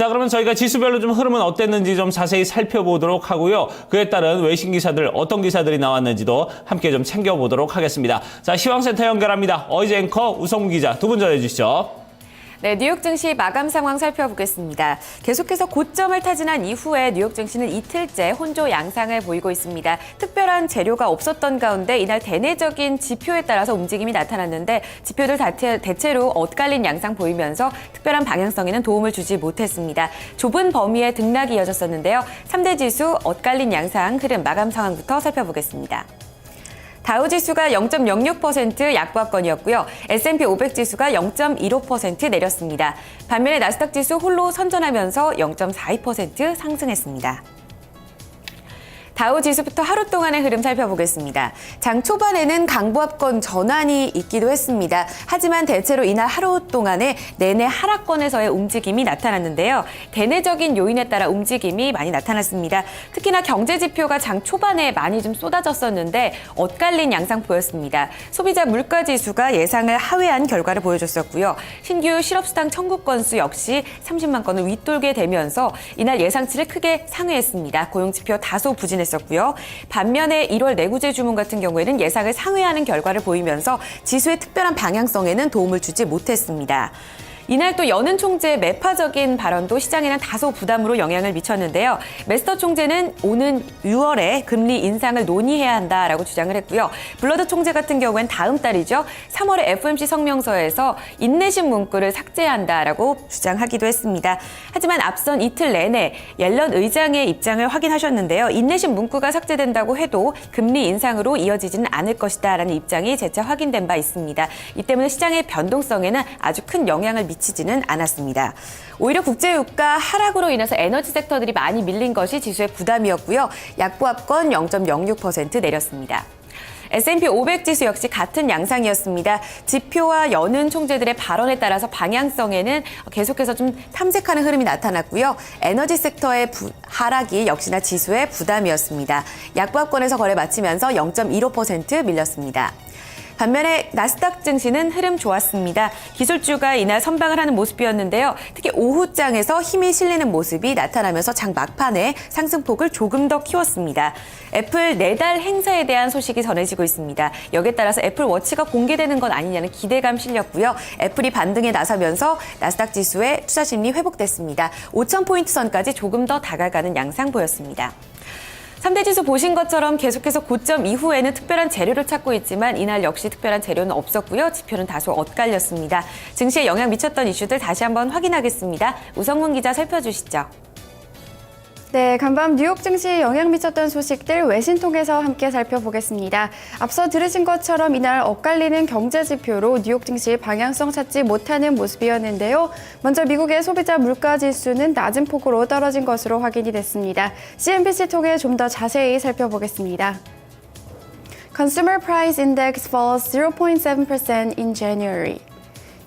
자, 그러면 저희가 지수별로 좀 흐름은 어땠는지 좀 자세히 살펴보도록 하고요. 그에 따른 외신 기사들 어떤 기사들이 나왔는지도 함께 좀 챙겨보도록 하겠습니다. 자, 시황센터 연결합니다. 어이제 앵커 우성무 기자 두 분 전해 주시죠. 네, 뉴욕 증시 마감 상황 살펴보겠습니다. 계속해서 고점을 타진한 이후에 뉴욕 증시는 이틀째 혼조 양상을 보이고 있습니다. 특별한 재료가 없었던 가운데 이날 대내적인 지표에 따라서 움직임이 나타났는데 지표들 대체로 엇갈린 양상 보이면서 특별한 방향성에는 도움을 주지 못했습니다. 좁은 범위의 등락이 이어졌었는데요. 3대 지수 엇갈린 양상 흐름 마감 상황부터 살펴보겠습니다. 다우 지수가 0.06% 약보합권이었고요. S&P 500 지수가 0.15% 내렸습니다. 반면에 나스닥 지수 홀로 선전하면서 0.42% 상승했습니다. 다우 지수부터 하루 동안의 흐름 살펴보겠습니다. 장 초반에는 강보합권 전환이 있기도 했습니다. 하지만 대체로 이날 하루 동안에 내내 하락권에서의 움직임이 나타났는데요. 대내적인 요인에 따라 움직임이 많이 나타났습니다. 특히나 경제 지표가 장 초반에 많이 좀 쏟아졌었는데 엇갈린 양상 보였습니다. 소비자 물가 지수가 예상을 하회한 결과를 보여줬었고요. 신규 실업수당 청구 건수 역시 30만 건을 윗돌게 되면서 이날 예상치를 크게 상회했습니다. 고용 지표 다소 부진했 었고요. 반면에 1월 내구재 주문 같은 경우에는 예상을 상회하는 결과를 보이면서 지수의 특별한 방향성에는 도움을 주지 못했습니다. 이날 또 여는 총재의 매파적인 발언도 시장에는 다소 부담으로 영향을 미쳤는데요. 메스터 총재는 오는 6월에 금리 인상을 논의해야 한다라고 주장을 했고요. 블러드 총재 같은 경우엔 다음 달이죠. 3월에 FOMC 성명서에서 인내심 문구를 삭제한다라고 주장하기도 했습니다. 하지만 앞선 이틀 내내 옐런 의장의 입장을 확인하셨는데요. 인내심 문구가 삭제된다고 해도 금리 인상으로 이어지지는 않을 것이다라는 입장이 재차 확인된 바 있습니다. 이 때문에 시장의 변동성에는 아주 큰 영향을 미치지는 않았습니다. 오히려 국제유가 하락으로 인해서 에너지 섹터들이 많이 밀린 것이 지수의 부담이었고요. 약보합권 0.06% 내렸습니다. S&P 500 지수 역시 같은 양상이었습니다. 지표와 여는 총재들의 발언에 따라서 방향성에는 계속해서 좀 탐색하는 흐름이 나타났고요. 에너지 섹터의 부- 하락이 역시나 지수의 부담이었습니다. 약보합권에서 거래 마치면서 0.15% 밀렸습니다. 반면에 나스닥 증시는 흐름 좋았습니다. 기술주가 이날 선방을 하는 모습이었는데요. 특히 오후장에서 힘이 실리는 모습이 나타나면서 장 막판에 상승폭을 조금 더 키웠습니다. 애플 내달 행사에 대한 소식이 전해지고 있습니다. 여기에 따라서 애플 워치가 공개되는 건 아니냐는 기대감 실렸고요. 애플이 반등에 나서면서 나스닥 지수의 투자 심리 회복됐습니다. 5,000포인트 선까지 조금 더 다가가는 양상 보였습니다. 3대 지수 보신 것처럼 계속해서 고점 이후에는 특별한 재료를 찾고 있지만 이날 역시 특별한 재료는 없었고요. 지표는 다소 엇갈렸습니다. 증시에 영향 미쳤던 이슈들 다시 한번 확인하겠습니다. 우성문 기자 살펴주시죠. 네, 간밤 뉴욕 증시에 영향 미쳤던 소식들 외신 통해서 함께 살펴보겠습니다. 앞서 들으신 것처럼 이날 엇갈리는 경제 지표로 뉴욕 증시 방향성 찾지 못하는 모습이었는데요. 먼저 미국의 소비자 물가 지수는 낮은 폭으로 떨어진 것으로 확인이 됐습니다. CNBC 통해 좀 더 자세히 살펴보겠습니다. Consumer Price Index falls 0.7% in January.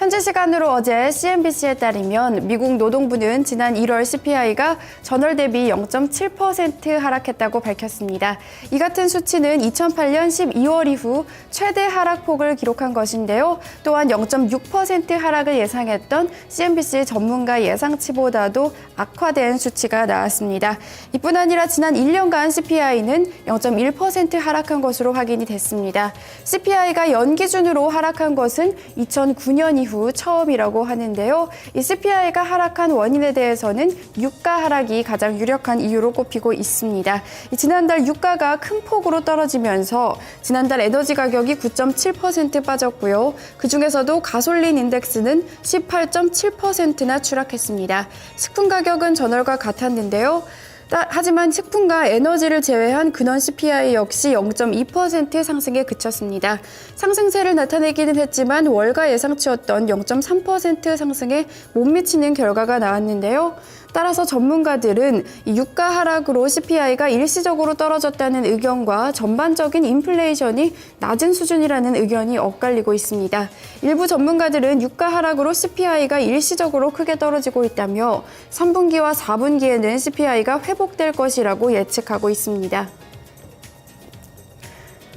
현재 시간으로 어제 CNBC에 따르면 미국 노동부는 지난 1월 CPI가 전월 대비 0.7% 하락했다고 밝혔습니다. 이 같은 수치는 2008년 12월 이후 최대 하락폭을 기록한 것인데요. 또한 0.6% 하락을 예상했던 CNBC 전문가 예상치보다도 악화된 수치가 나왔습니다. 이뿐 아니라 지난 1년간 CPI는 0.1% 하락한 것으로 확인이 됐습니다. CPI가 연 기준으로 하락한 것은 2009년 이후 처음이라고 하는데요. 이 CPI가 하락한 원인에 대해서는 유가 하락이 가장 유력한 이유로 꼽히고 있습니다. 이 지난달 유가가 큰 폭으로 떨어지면서 지난달 에너지 가격이 9.7% 빠졌고요. 그 중에서도 가솔린 인덱스는 18.7%나 추락했습니다. 식품 가격은 전월과 같았는데요. 따- 하지만 식품과 에너지를 제외한 근원 CPI 역시 0.2% 상승에 그쳤습니다. 상승세를 나타내기는 했지만 월가 예상치였던 0.3% 상승에 못 미치는 결과가 나왔는데요. 따라서 전문가들은 이 유가 하락으로 CPI가 일시적으로 떨어졌다는 의견과 전반적인 인플레이션이 낮은 수준이라는 의견이 엇갈리고 있습니다. 일부 전문가들은 유가 하락으로 CPI가 일시적으로 크게 떨어지고 있다며 3분기와 4분기에는 CPI가 회복될 것이라고 예측하고 있습니다.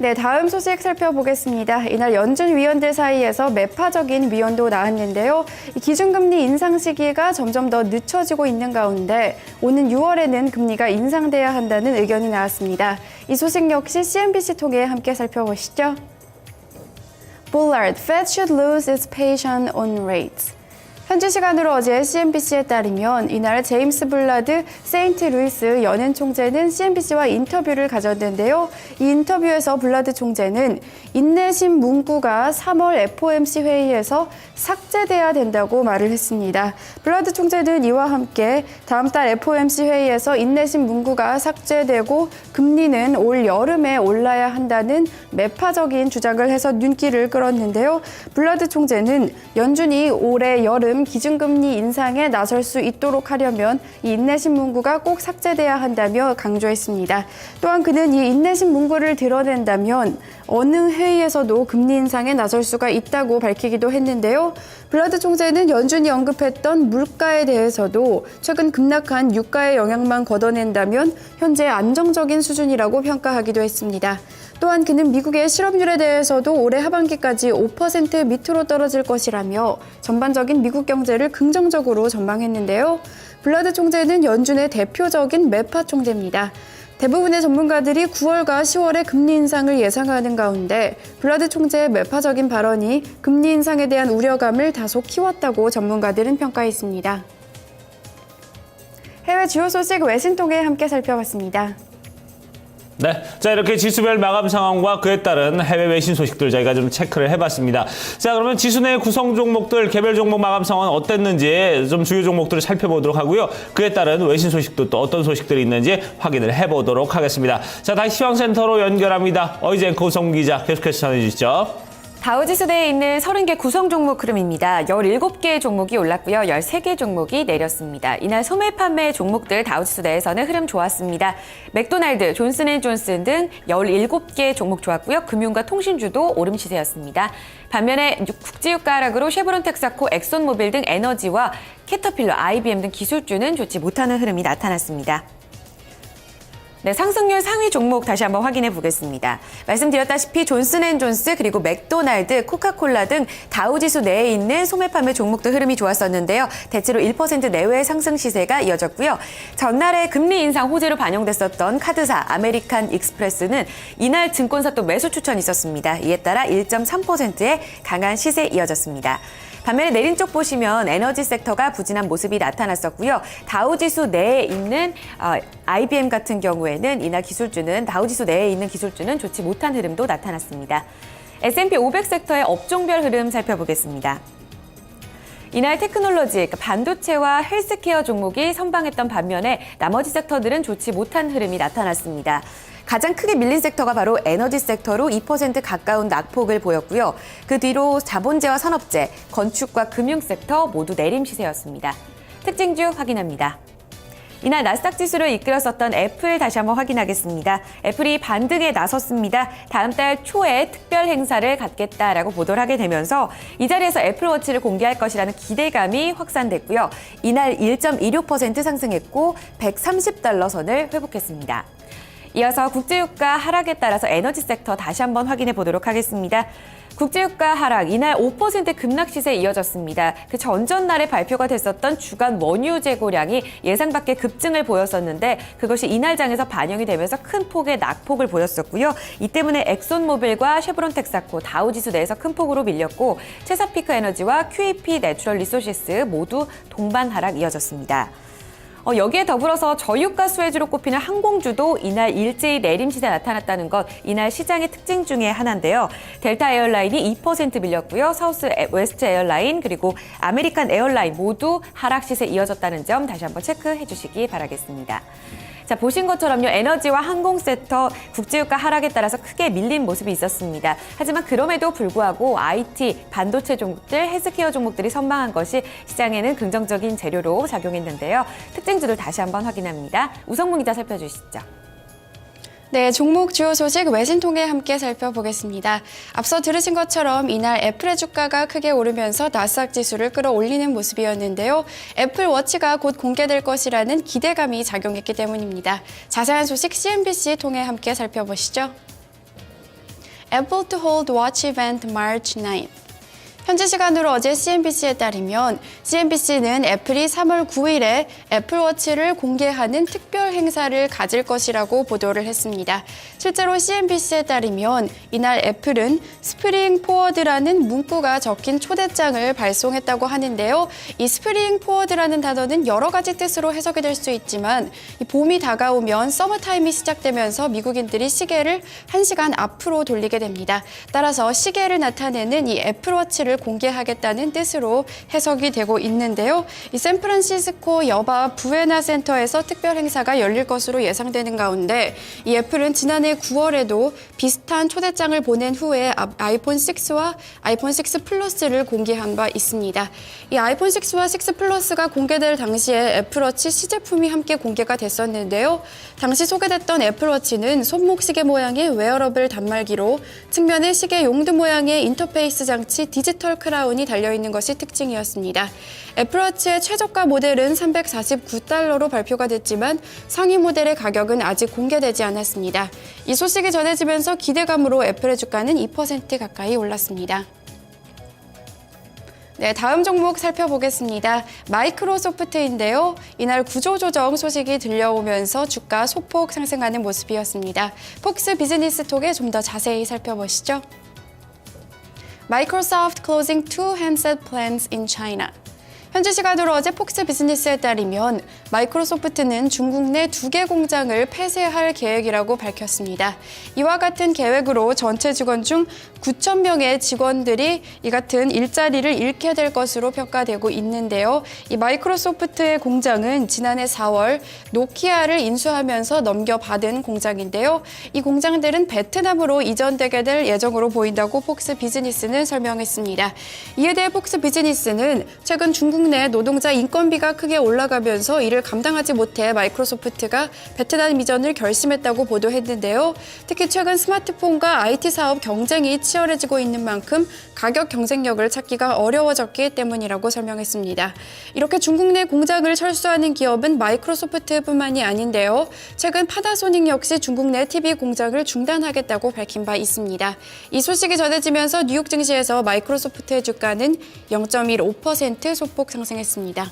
네, 다음 소식 살펴보겠습니다. 이날 연준 위원들 사이에서 매파적인 위원도 나왔는데요. 이 기준금리 인상 시기가 점점 더 늦춰지고 있는 가운데 오는 6월에는 금리가 인상돼야 한다는 의견이 나왔습니다. 이 소식 역시 CNBC 통해 함께 살펴보시죠. Bullard, Fed should lose its patience on rates. 현지 시간으로 어제 CNBC에 따르면 이날 제임스 블라드 세인트 루이스 연은 총재는 CNBC와 인터뷰를 가졌는데요. 이 인터뷰에서 블라드 총재는 인내심 문구가 3월 FOMC 회의에서 삭제돼야 된다고 말을 했습니다. 블라드 총재는 이와 함께 다음 달 FOMC 회의에서 인내심 문구가 삭제되고 금리는 올 여름에 올라야 한다는 매파적인 주장을 해서 눈길을 끌었는데요. 블라드 총재는 연준이 올해 여름 기준금리 인상에 나설 수 있도록 하려면 이 인내심 문구가 꼭 삭제돼야 한다며 강조했습니다. 또한 그는 이 인내심 문구를 드러낸다면 어느 회의에서도 금리 인상에 나설 수가 있다고 밝히기도 했는데요. 블라드 총재는 연준이 언급했던 물가에 대해서도 최근 급락한 유가의 영향만 걷어낸다면 현재 안정적인 수준이라고 평가하기도 했습니다. 또한 그는 미국의 실업률에 대해서도 올해 하반기까지 5% 밑으로 떨어질 것이라며 전반적인 미국 경제를 긍정적으로 전망했는데요. 블라드 총재는 연준의 대표적인 매파 총재입니다. 대부분의 전문가들이 9월과 10월에 금리 인상을 예상하는 가운데 블라드 총재의 매파적인 발언이 금리 인상에 대한 우려감을 다소 키웠다고 전문가들은 평가했습니다. 해외 주요 소식 외신 통해 함께 살펴봤습니다. 네. 자, 이렇게 지수별 마감 상황과 그에 따른 해외 외신 소식들 저희가 좀 체크를 해봤습니다. 자, 그러면 지수 내 구성 종목들, 개별 종목 마감 상황은 어땠는지 좀 주요 종목들을 살펴보도록 하고요. 그에 따른 외신 소식도 또 어떤 소식들이 있는지 확인을 해보도록 하겠습니다. 자, 다시 시황센터로 연결합니다. 앵커 우성 기자 계속해서 전해주시죠. 다우지수 내에 있는 30개 구성 종목 흐름입니다. 17개 종목이 올랐고요. 13개 종목이 내렸습니다. 이날 소매 판매 종목들 다우지수 내에서는 흐름 좋았습니다. 맥도날드, 존슨앤존슨 등 17개 종목 좋았고요. 금융과 통신주도 오름 시세였습니다. 반면에 국제유가 하락으로 쉐브론 텍사코, 엑손모빌 등 에너지와 캐터필러, IBM 등 기술주는 좋지 못하는 흐름이 나타났습니다. 네, 상승률 상위 종목 다시 한번 확인해 보겠습니다. 말씀드렸다시피 존슨앤존스 그리고 맥도날드, 코카콜라 등 다우지수 내에 있는 소매 판매 종목들 흐름이 좋았었는데요. 대체로 1% 내외의 상승 시세가 이어졌고요. 전날에 금리 인상 호재로 반영됐었던 카드사 아메리칸 익스프레스는 이날 증권사 또 매수 추천이 있었습니다. 이에 따라 1.3%의 강한 시세 이어졌습니다. 반면에 내린 쪽 보시면 에너지 섹터가 부진한 모습이 나타났었고요. 다우지수 내에 있는 어, IBM 같은 경우에는 이날 기술주는 다우지수 내에 있는 기술주는 좋지 못한 흐름도 나타났습니다. S&P 500 섹터의 업종별 흐름 살펴보겠습니다. 이날 테크놀로지, 그러니까 반도체와 헬스케어 종목이 선방했던 반면에 나머지 섹터들은 좋지 못한 흐름이 나타났습니다. 가장 크게 밀린 섹터가 바로 에너지 섹터로 2% 가까운 낙폭을 보였고요. 그 뒤로 자본재와 산업재, 건축과 금융 섹터 모두 내림 시세였습니다. 특징주 확인합니다. 이날 나스닥 지수를 이끌었었던 애플 다시 한번 확인하겠습니다. 애플이 반등에 나섰습니다. 다음 달 초에 특별 행사를 갖겠다라고 보도를 하게 되면서 이 자리에서 애플워치를 공개할 것이라는 기대감이 확산됐고요. 이날 1.26% 상승했고 130달러 선을 회복했습니다. 이어서 국제유가 하락에 따라서 에너지 섹터 다시 한번 확인해 보도록 하겠습니다. 국제유가 하락 이날 5% 급락 시세 이어졌습니다. 그 전전날에 발표가 됐었던 주간 원유 재고량이 예상 밖의 급증을 보였었는데 그것이 이날 장에서 반영이 되면서 큰 폭의 낙폭을 보였었고요. 이 때문에 엑손모빌과 쉐브론 텍사코, 다우지수 내에서 큰 폭으로 밀렸고 체사피크 에너지와 QAP 내추럴 리소시스 모두 동반 하락 이어졌습니다. 어, 여기에 더불어서 저유가 수혜주로 꼽히는 항공주도 이날 일제히 내림 시세 나타났다는 것 이날 시장의 특징 중에 하나인데요. 델타 에어라인이 2% 밀렸고요. 사우스 에- 웨스트 에어라인 그리고 아메리칸 에어라인 모두 하락 시세 이어졌다는 점 다시 한번 체크해 주시기 바라겠습니다. 자, 보신 것처럼요. 에너지와 항공 섹터 국제유가 하락에 따라서 크게 밀린 모습이 있었습니다. 하지만 그럼에도 불구하고 IT, 반도체 종목들, 헬스케어 종목들이 선방한 것이 시장에는 긍정적인 재료로 작용했는데요. 특징주를 다시 한번 확인합니다. 우성문 기자 살펴주시죠. 네, 종목 주요 소식 외신 통해 함께 살펴보겠습니다. 앞서 들으신 것처럼 이날 애플의 주가가 크게 오르면서 나스닥 지수를 끌어올리는 모습이었는데요. 애플 워치가 곧 공개될 것이라는 기대감이 작용했기 때문입니다. 자세한 소식 CNBC 통해 함께 살펴보시죠. Apple to hold watch event March 9th. 현지 시간으로 어제 CNBC에 따르면 CNBC는 애플이 3월 9일에 애플워치를 공개하는 특별 행사를 가질 것이라고 보도를 했습니다. 실제로 CNBC에 따르면 이날 애플은 스프링 포워드라는 문구가 적힌 초대장을 발송했다고 하는데요. 이 스프링 포워드라는 단어는 여러 가지 뜻으로 해석이 될 수 있지만 이 봄이 다가오면 서머타임이 시작되면서 미국인들이 시계를 1시간 앞으로 돌리게 됩니다. 따라서 시계를 나타내는 이 애플워치를 공개하겠다는 뜻으로 해석이 되고 있는데요. 이 샌프란시스코 여바 부에나 센터에서 특별 행사가 열릴 것으로 예상되는 가운데 이 애플은 지난해 9월에도 비슷한 초대장을 보낸 후에 아- 아이폰 6와 아이폰 6 플러스를 공개한 바 있습니다. 이 아이폰 6와 6 플러스가 공개될 당시에 애플워치 시제품이 함께 공개가 됐었는데요. 당시 소개됐던 애플워치는 손목 시계 모양의 웨어러블 단말기로 측면에 시계 용두 모양의 인터페이스 장치 디지털 크라운이 달려있는 것이 특징이었습니다. 애플워치의 최저가 모델은 349달러로 발표가 됐지만 상위 모델의 가격은 아직 공개되지 않았습니다. 이 소식이 전해지면서 기대감으로 애플의 주가는 2% 가까이 올랐습니다. 네, 다음 종목 살펴보겠습니다. 마이크로소프트인데요. 이날 구조조정 소식이 들려오면서 주가 소폭 상승하는 모습이었습니다. 폭스 비즈니스 톡에 좀 더 자세히 살펴보시죠. Microsoft closing two handset plants in China. 현지 시간으로 어제 폭스 비즈니스에 따르면 마이크로소프트는 중국 내 두 개 공장을 폐쇄할 계획이라고 밝혔습니다. 이와 같은 계획으로 전체 직원 중 9천 명의 직원들이 이 같은 일자리를 잃게 될 것으로 평가되고 있는데요. 이 마이크로소프트의 공장은 지난해 4월 노키아를 인수하면서 넘겨받은 공장인데요. 이 공장들은 베트남으로 이전되게 될 예정으로 보인다고 폭스 비즈니스는 설명했습니다. 이에 대해 폭스 비즈니스는 최근 중국 내 노동자 인건비가 크게 올라가면서 이를 감당하지 못해 마이크로소프트가 베트남 이전을 결심했다고 보도했는데요. 특히 최근 스마트폰과 IT 사업 경쟁이 치열해지고 있는 만큼 가격 경쟁력을 찾기가 어려워졌기 때문이라고 설명했습니다. 이렇게 중국 내 공장을 철수하는 기업은 마이크로소프트뿐만이 아닌데요. 최근 파나소닉 역시 중국 내 TV 공장을 중단하겠다고 밝힌 바 있습니다. 이 소식이 전해지면서 뉴욕 증시에서 마이크로소프트의 주가는 0.15% 소폭 상승했습니다.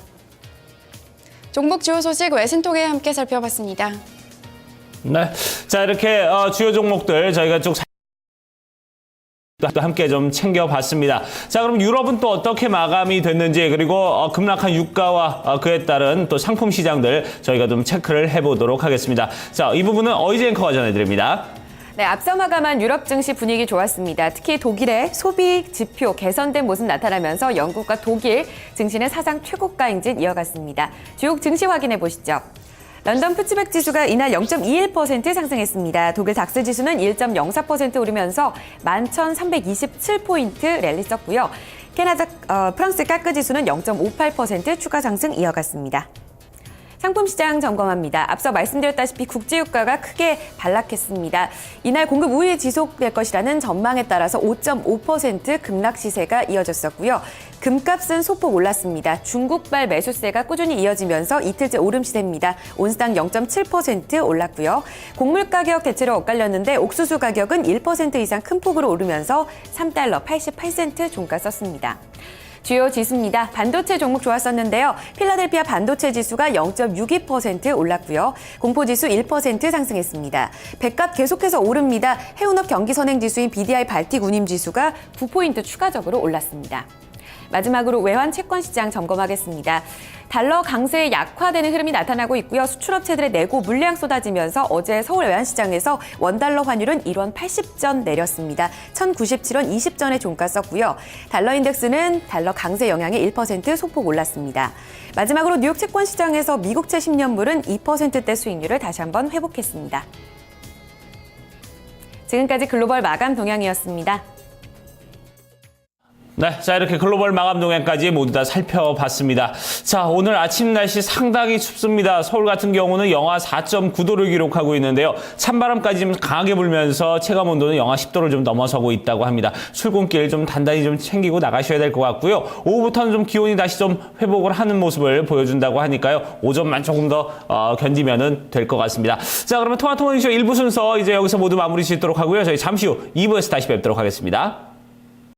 종목 주요 소식 외신통에 함께 살펴봤습니다. 네. 자, 이렇게 어, 주요 종목들 저희가 쭉 살- 또 함께 좀 챙겨봤습니다. 자, 그럼 유럽은 또 어떻게 마감이 됐는지 그리고 어, 급락한 유가와 어, 그에 따른 또 상품 시장들 저희가 좀 체크를 해보도록 하겠습니다. 자, 이 부분은 어이즈 앵커가 전해드립니다. 네, 앞서 마감한 유럽 증시 분위기 좋았습니다. 특히 독일의 소비 지표 개선된 모습 나타나면서 영국과 독일 증시는 사상 최고가 행진 이어갔습니다. 주요 증시 확인해 보시죠. 런던 푸츠백 지수가 이날 0.21% 상승했습니다. 독일 닥스 지수는 1.04% 오르면서 11,327포인트 랠리 썼고요. 캐나다, 어, 프랑스 까크 지수는 0.58% 추가 상승 이어갔습니다. 상품 시장 점검합니다. 앞서 말씀드렸다시피 국제유가가 크게 반락했습니다. 이날 공급 우위 지속될 것이라는 전망에 따라서 5.5% 급락 시세가 이어졌었고요. 금값은 소폭 올랐습니다. 중국발 매수세가 꾸준히 이어지면서 이틀째 오름 시세입니다. 온스당 0.7% 올랐고요. 곡물 가격 대체로 엇갈렸는데 옥수수 가격은 1% 이상 큰 폭으로 오르면서 3달러 88센트 종가 썼습니다. 주요 지수입니다. 반도체 종목 좋았었는데요. 필라델피아 반도체 지수가 0.62% 올랐고요. 공포지수 1% 상승했습니다. 백값 계속해서 오릅니다. 해운업 경기 선행 지수인 BDI 발틱 운임 지수가 9포인트 추가적으로 올랐습니다. 마지막으로 외환 채권 시장 점검하겠습니다. 달러 강세에 약화되는 흐름이 나타나고 있고요. 수출업체들의 내고 물량 쏟아지면서 어제 서울 외환시장에서 원달러 환율은 1원 80전 내렸습니다. 1097원 20전에 종가 썼고요. 달러 인덱스는 달러 강세 영향에 1% 소폭 올랐습니다. 마지막으로 뉴욕 채권 시장에서 미국채 10년물은 2%대 수익률을 다시 한번 회복했습니다. 지금까지 글로벌 마감 동향이었습니다. 네, 자 이렇게 글로벌 마감 동향까지 모두 다 살펴봤습니다. 자 오늘 아침 날씨 상당히 춥습니다. 서울 같은 경우는 영하 4.9도를 기록하고 있는데요. 찬바람까지 좀 강하게 불면서 체감 온도는 영하 10도를 좀 넘어서고 있다고 합니다. 출근길 좀 단단히 좀 챙기고 나가셔야 될 것 같고요. 오후부터는 좀 기온이 다시 좀 회복을 하는 모습을 보여준다고 하니까요. 오전만 조금 더 어, 견디면은 될 것 같습니다. 자 그러면 통화통화쇼 1부 순서 이제 여기서 모두 마무리 짓도록 하고요. 저희 잠시 후 2부에서 다시 뵙도록 하겠습니다.